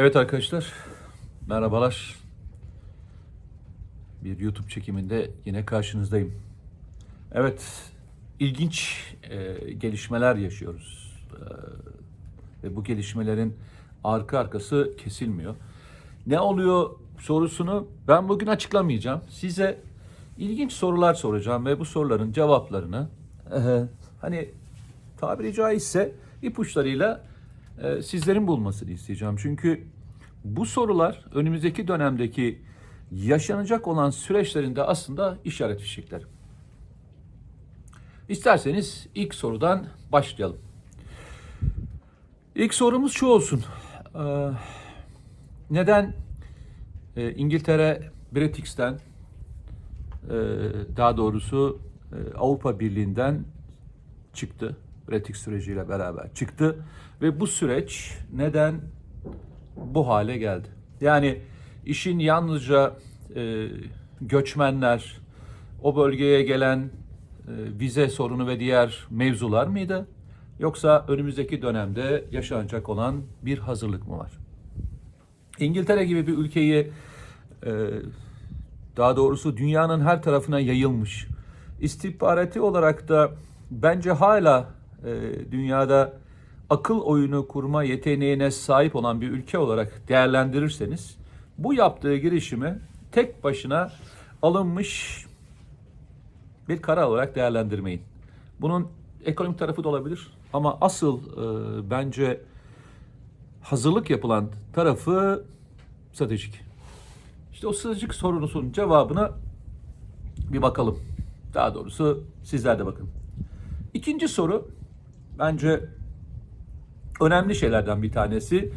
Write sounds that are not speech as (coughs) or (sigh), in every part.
Evet arkadaşlar, merhabalar. Bir YouTube çekiminde yine karşınızdayım. Evet, ilginç e, gelişmeler yaşıyoruz. E, ve bu gelişmelerin arka arkası kesilmiyor. Ne oluyor sorusunu ben bugün açıklamayacağım. Size ilginç sorular soracağım ve bu soruların cevaplarını e, hani tabiri caizse ipuçlarıyla e, sizlerin bulmasını isteyeceğim. Çünkü bu sorular önümüzdeki dönemdeki yaşanacak olan süreçlerinde aslında işaret fişekleri. İsterseniz ilk sorudan başlayalım. İlk sorumuz şu olsun. Ee, neden e, İngiltere Bretix'ten e, daha doğrusu e, Avrupa Birliği'nden çıktı. Bretix süreciyle beraber çıktı ve bu süreç neden bu hale geldi? Yani işin yalnızca e, göçmenler, o bölgeye gelen e, vize sorunu ve diğer mevzular mıydı? Yoksa önümüzdeki dönemde yaşanacak olan bir hazırlık mı var? İngiltere gibi bir ülkeyi e, daha doğrusu dünyanın her tarafına yayılmış. İstihbarati olarak da bence hala dünyada akıl oyunu kurma yeteneğine sahip olan bir ülke olarak değerlendirirseniz bu yaptığı girişimi tek başına alınmış bir karar olarak değerlendirmeyin. Bunun ekonomik tarafı da olabilir ama asıl e, bence hazırlık yapılan tarafı stratejik. İşte o stratejik sorunun cevabına bir bakalım. Daha doğrusu sizler de bakın. İkinci soru bence önemli şeylerden bir tanesi.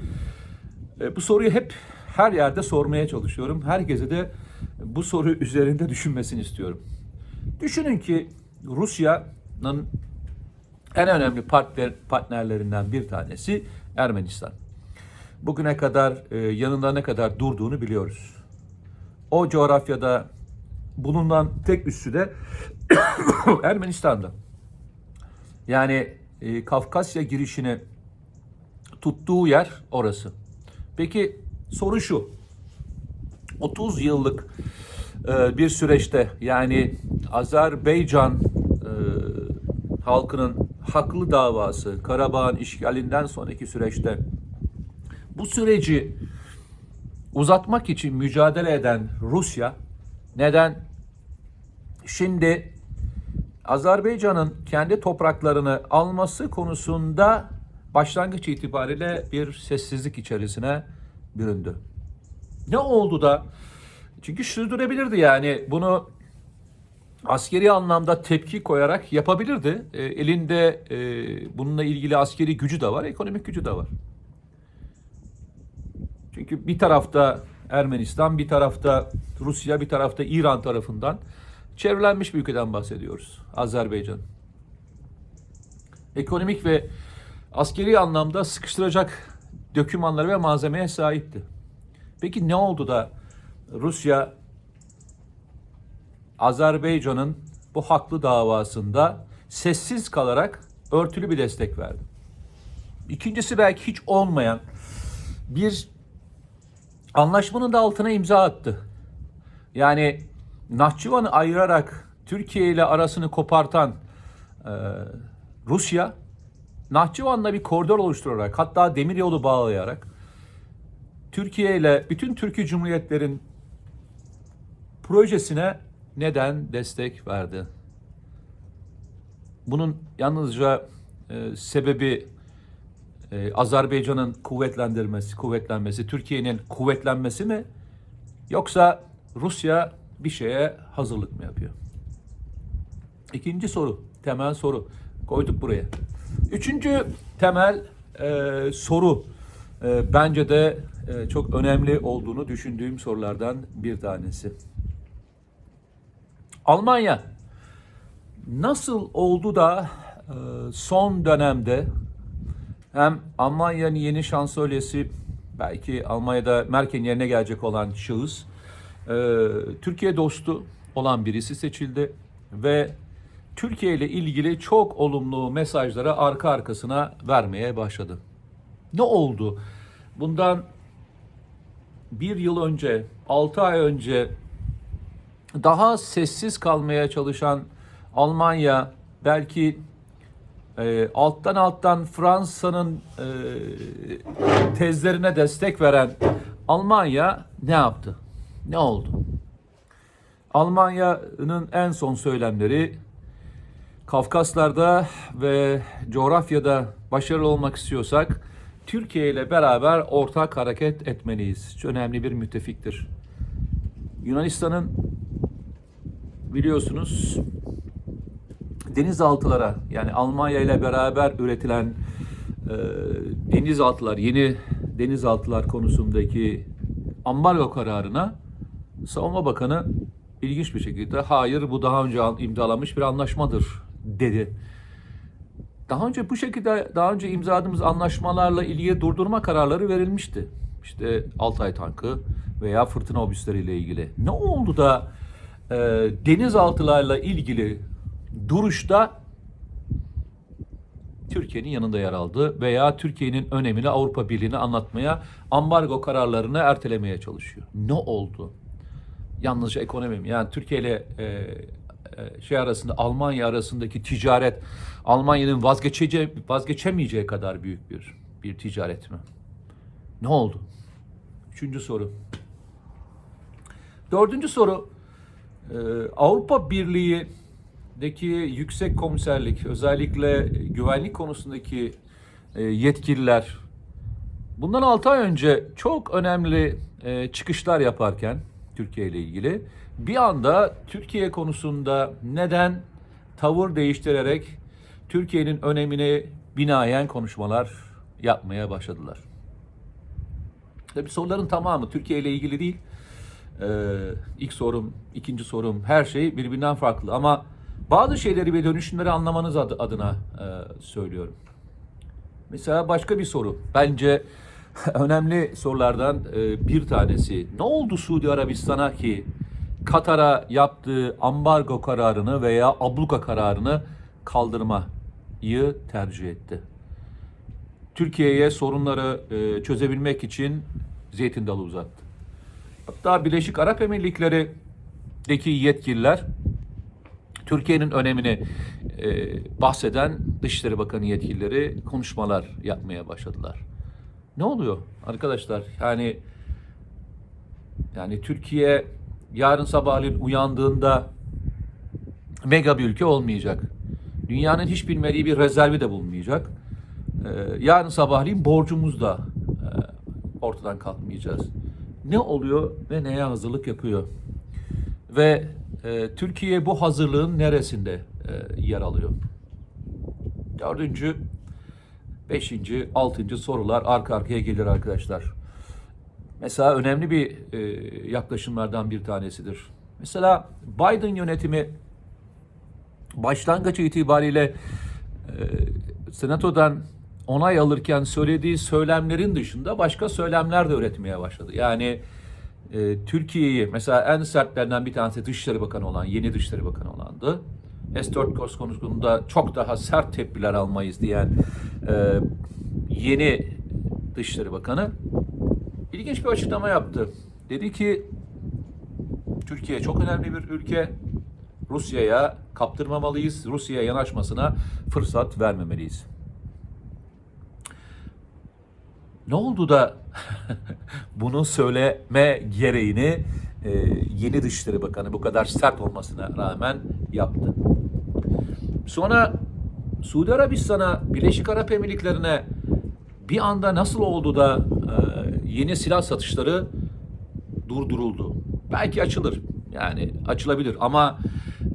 E, bu soruyu hep her yerde sormaya çalışıyorum. Herkese de bu soru üzerinde düşünmesini istiyorum. Düşünün ki Rusya'nın en önemli partner, partnerlerinden bir tanesi Ermenistan. Bugüne kadar e, yanında ne kadar durduğunu biliyoruz. O coğrafyada bulunan tek üssü de (coughs) Ermenistan'da. Yani e, Kafkasya girişini tuttuğu yer orası. Peki soru şu. 30 yıllık e, bir süreçte yani Azerbaycan e, halkının haklı davası Karabağ'ın işgalinden sonraki süreçte bu süreci uzatmak için mücadele eden Rusya neden şimdi Azerbaycan'ın kendi topraklarını alması konusunda başlangıç itibariyle bir sessizlik içerisine büründü. Ne oldu da? Çünkü sürdürebilirdi yani bunu askeri anlamda tepki koyarak yapabilirdi. E, elinde e, bununla ilgili askeri gücü de var, ekonomik gücü de var. Çünkü bir tarafta Ermenistan, bir tarafta Rusya, bir tarafta İran tarafından çevrelenmiş bir ülkeden bahsediyoruz. Azerbaycan. Ekonomik ve askeri anlamda sıkıştıracak dokümanları ve malzemeye sahipti. Peki ne oldu da Rusya Azerbaycan'ın bu haklı davasında sessiz kalarak örtülü bir destek verdi? İkincisi belki hiç olmayan bir anlaşmanın da altına imza attı. Yani Nahçıvan'ı ayırarak Türkiye ile arasını kopartan e, Rusya, Nahçıvan'la bir koridor oluşturarak hatta demiryolu bağlayarak Türkiye ile bütün Türkiye Cumhuriyetlerin projesine neden destek verdi? Bunun yalnızca e, sebebi e, Azerbaycan'ın kuvvetlendirmesi, kuvvetlenmesi, Türkiye'nin kuvvetlenmesi mi? Yoksa Rusya bir şeye hazırlık mı yapıyor? İkinci soru, temel soru koyduk buraya. Üçüncü temel e, soru e, bence de e, çok önemli olduğunu düşündüğüm sorulardan bir tanesi. Almanya nasıl oldu da e, son dönemde hem Almanya'nın yeni şansölyesi belki Almanya'da Merkel'in yerine gelecek olan şahıs e, Türkiye dostu olan birisi seçildi ve Türkiye ile ilgili çok olumlu mesajları arka arkasına vermeye başladı. Ne oldu? Bundan bir yıl önce, altı ay önce daha sessiz kalmaya çalışan Almanya belki e, alttan alttan Fransa'nın e, tezlerine destek veren Almanya ne yaptı? Ne oldu? Almanya'nın en son söylemleri Kafkaslar'da ve coğrafyada başarılı olmak istiyorsak Türkiye ile beraber ortak hareket etmeliyiz. Önemli bir müttefiktir. Yunanistan'ın biliyorsunuz denizaltılara yani Almanya ile beraber üretilen e, denizaltılar, yeni denizaltılar konusundaki ambargo kararına Savunma Bakanı ilginç bir şekilde hayır bu daha önce imzalanmış bir anlaşmadır dedi. Daha önce bu şekilde daha önce imzaladığımız anlaşmalarla ilgili durdurma kararları verilmişti. İşte Altay tankı veya fırtına obüsleriyle ilgili. Ne oldu da e, denizaltılarla ilgili duruşta Türkiye'nin yanında yer aldı veya Türkiye'nin önemini Avrupa Birliği'ne anlatmaya, ambargo kararlarını ertelemeye çalışıyor. Ne oldu? Yalnızca ekonomi mi? Yani Türkiye ile e, e, şey arasında Almanya arasındaki ticaret Almanya'nın vazgeçeceği vazgeçemeyeceği kadar büyük bir bir ticaret mi? Ne oldu? Üçüncü soru. Dördüncü soru. e, Avrupa Birliği'deki yüksek komiserlik, özellikle güvenlik konusundaki e, yetkililer bundan 6 ay önce çok önemli çıkışlar yaparken Türkiye ile ilgili bir anda Türkiye konusunda neden tavır değiştirerek Türkiye'nin önemine binaen konuşmalar yapmaya başladılar. Tabii soruların tamamı Türkiye ile ilgili değil. Ee, ilk sorum, ikinci sorum her şey birbirinden farklı ama bazı şeyleri ve dönüşümleri anlamanız adı- adına e, söylüyorum. Mesela başka bir soru. Bence (laughs) önemli sorulardan e, bir tanesi. Ne oldu Suudi Arabistan'a ki Katar'a yaptığı ambargo kararını veya abluka kararını kaldırmayı tercih etti? Türkiye'ye sorunları e, çözebilmek için zeytin dalı uzattı. Hatta Birleşik Arap Emirlikleri'deki yetkililer Türkiye'nin önemini e, bahseden Dışişleri Bakanı yetkilileri konuşmalar yapmaya başladılar. Ne oluyor arkadaşlar? Yani yani Türkiye yarın sabahleyin uyandığında mega bir ülke olmayacak. Dünyanın hiç bilmediği bir rezervi de bulunmayacak. Ee, yarın sabahleyin borcumuz da e, ortadan kalkmayacağız. Ne oluyor ve neye hazırlık yapıyor? Ve e, Türkiye bu hazırlığın neresinde e, yer alıyor? Dördüncü, beşinci, altıncı sorular arka arkaya gelir arkadaşlar. Mesela önemli bir e, yaklaşımlardan bir tanesidir. Mesela Biden yönetimi başlangıç itibariyle e, senatodan onay alırken söylediği söylemlerin dışında başka söylemler de üretmeye başladı. Yani e, Türkiye'yi mesela en sertlerinden bir tanesi Dışişleri Bakanı olan, yeni Dışişleri Bakanı olandı. S-4 konusunda çok daha sert tepkiler almayız diyen e, yeni Dışişleri Bakanı ilginç bir açıklama yaptı. Dedi ki Türkiye çok önemli bir ülke. Rusya'ya kaptırmamalıyız. Rusya'ya yanaşmasına fırsat vermemeliyiz. Ne oldu da (laughs) bunu söyleme gereğini e, yeni Dışişleri Bakanı bu kadar sert olmasına rağmen yaptı. Sonra Suudi Arabistan'a, Birleşik Arap Emirlikleri'ne bir anda nasıl oldu da e, yeni silah satışları durduruldu? Belki açılır. Yani açılabilir ama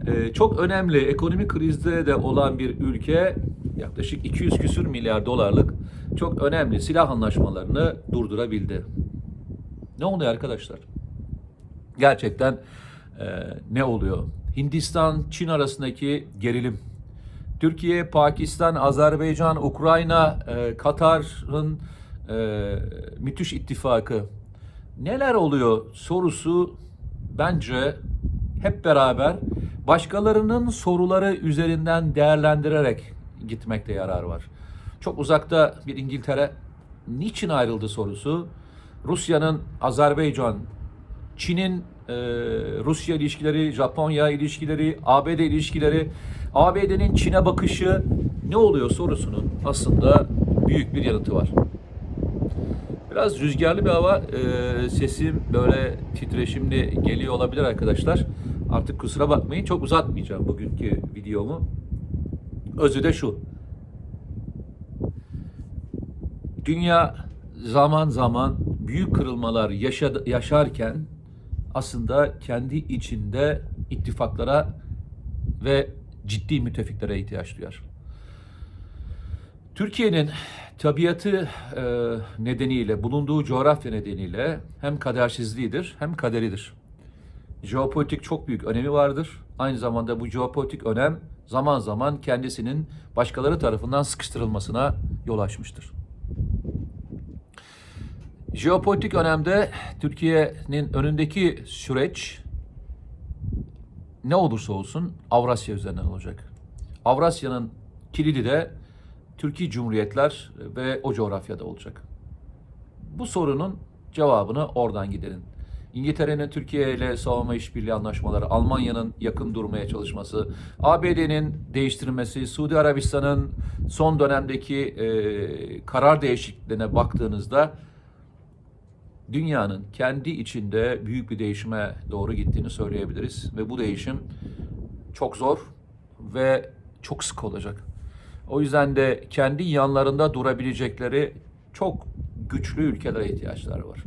e, çok önemli ekonomik krizde de olan bir ülke yaklaşık 200 küsür milyar dolarlık çok önemli silah anlaşmalarını durdurabildi. Ne oluyor arkadaşlar? Gerçekten e, ne oluyor? Hindistan, Çin arasındaki gerilim. Türkiye, Pakistan, Azerbaycan, Ukrayna, e, Katar'ın e, müthiş ittifakı. Neler oluyor sorusu bence hep beraber başkalarının soruları üzerinden değerlendirerek gitmekte yarar var. Çok uzakta bir İngiltere niçin ayrıldı sorusu Rusya'nın Azerbaycan, Çin'in e, Rusya ilişkileri, Japonya ilişkileri, ABD ilişkileri, ABD'nin Çin'e bakışı ne oluyor sorusunun aslında büyük bir yanıtı var. Biraz rüzgarlı bir hava, e, sesim böyle titreşimli geliyor olabilir arkadaşlar. Artık kusura bakmayın, çok uzatmayacağım bugünkü videomu. Özü de şu. Dünya zaman zaman büyük kırılmalar yaşadı, yaşarken aslında kendi içinde ittifaklara ve ciddi müttefiklere ihtiyaç duyar. Türkiye'nin tabiatı e, nedeniyle, bulunduğu coğrafya nedeniyle hem kadersizliğidir hem kaderidir. Jeopolitik çok büyük önemi vardır. Aynı zamanda bu jeopolitik önem zaman zaman kendisinin başkaları tarafından sıkıştırılmasına yol açmıştır. Jeopolitik önemde Türkiye'nin önündeki süreç ne olursa olsun Avrasya üzerinden olacak. Avrasya'nın kilidi de Türkiye Cumhuriyetler ve o coğrafyada olacak. Bu sorunun cevabını oradan giderin. İngiltere'nin Türkiye ile savunma işbirliği anlaşmaları, Almanya'nın yakın durmaya çalışması, ABD'nin değiştirmesi, Suudi Arabistan'ın son dönemdeki e, karar değişikliklerine baktığınızda dünyanın kendi içinde büyük bir değişime doğru gittiğini söyleyebiliriz ve bu değişim çok zor ve çok sık olacak. O yüzden de kendi yanlarında durabilecekleri çok güçlü ülkelere ihtiyaçları var.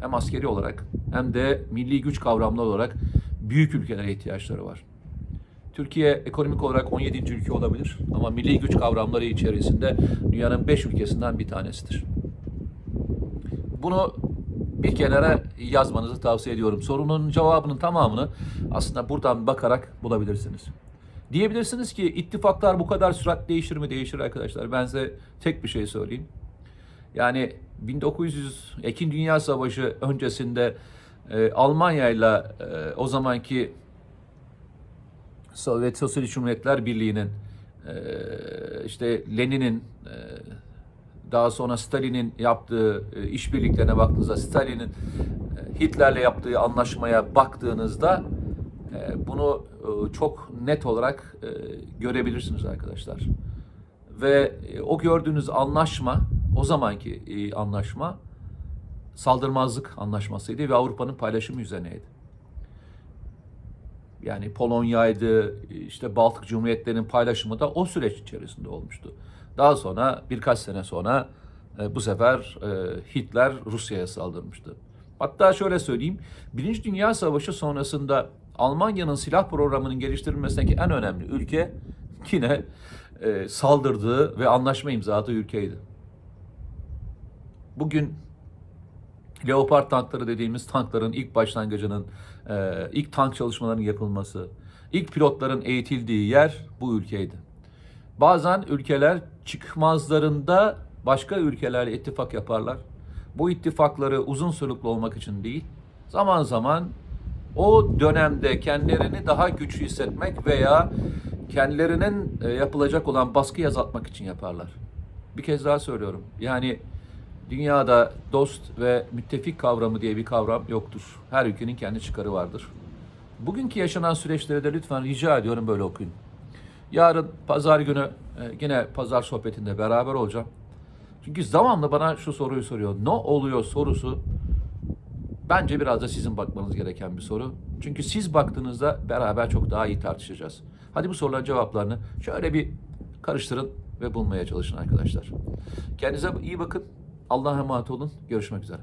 Hem askeri olarak hem de milli güç kavramları olarak büyük ülkelere ihtiyaçları var. Türkiye ekonomik olarak 17. ülke olabilir ama milli güç kavramları içerisinde dünyanın 5 ülkesinden bir tanesidir. Bunu bir kenara yazmanızı tavsiye ediyorum. Sorunun cevabının tamamını aslında buradan bakarak bulabilirsiniz. Diyebilirsiniz ki ittifaklar bu kadar sürat değişir mi? Değişir arkadaşlar. Ben size tek bir şey söyleyeyim. Yani 1900 Ekin Dünya Savaşı öncesinde e, Almanya ile o zamanki Sovyet Sosyalist Cumhuriyetler Birliği'nin e, işte Lenin'in e, daha sonra Stalin'in yaptığı e, işbirliklerine baktığınızda Stalin'in e, Hitler'le yaptığı anlaşmaya baktığınızda e, bunu çok net olarak görebilirsiniz arkadaşlar. Ve o gördüğünüz anlaşma, o zamanki anlaşma saldırmazlık anlaşmasıydı ve Avrupa'nın paylaşımı üzerineydi. Yani Polonya'ydı, işte Baltık Cumhuriyetlerinin paylaşımı da o süreç içerisinde olmuştu. Daha sonra birkaç sene sonra e, bu sefer e, Hitler Rusya'ya saldırmıştı. Hatta şöyle söyleyeyim, Birinci Dünya Savaşı sonrasında Almanya'nın silah programının geliştirilmesindeki en önemli ülke yine e, saldırdığı ve anlaşma imzaladığı ülkeydi. Bugün Leopard tankları dediğimiz tankların ilk başlangıcının, e, ilk tank çalışmalarının yapılması, ilk pilotların eğitildiği yer bu ülkeydi. Bazen ülkeler çıkmazlarında başka ülkelerle ittifak yaparlar. Bu ittifakları uzun soluklu olmak için değil, zaman zaman o dönemde kendilerini daha güçlü hissetmek veya kendilerinin e, yapılacak olan baskıyı azaltmak için yaparlar. Bir kez daha söylüyorum. Yani dünyada dost ve müttefik kavramı diye bir kavram yoktur. Her ülkenin kendi çıkarı vardır. Bugünkü yaşanan süreçleri de lütfen rica ediyorum böyle okuyun. Yarın pazar günü e, yine pazar sohbetinde beraber olacağım. Çünkü zamanla bana şu soruyu soruyor. Ne oluyor sorusu bence biraz da sizin bakmanız gereken bir soru. Çünkü siz baktığınızda beraber çok daha iyi tartışacağız. Hadi bu soruların cevaplarını şöyle bir karıştırın ve bulmaya çalışın arkadaşlar. Kendinize iyi bakın. Allah'a emanet olun. Görüşmek üzere.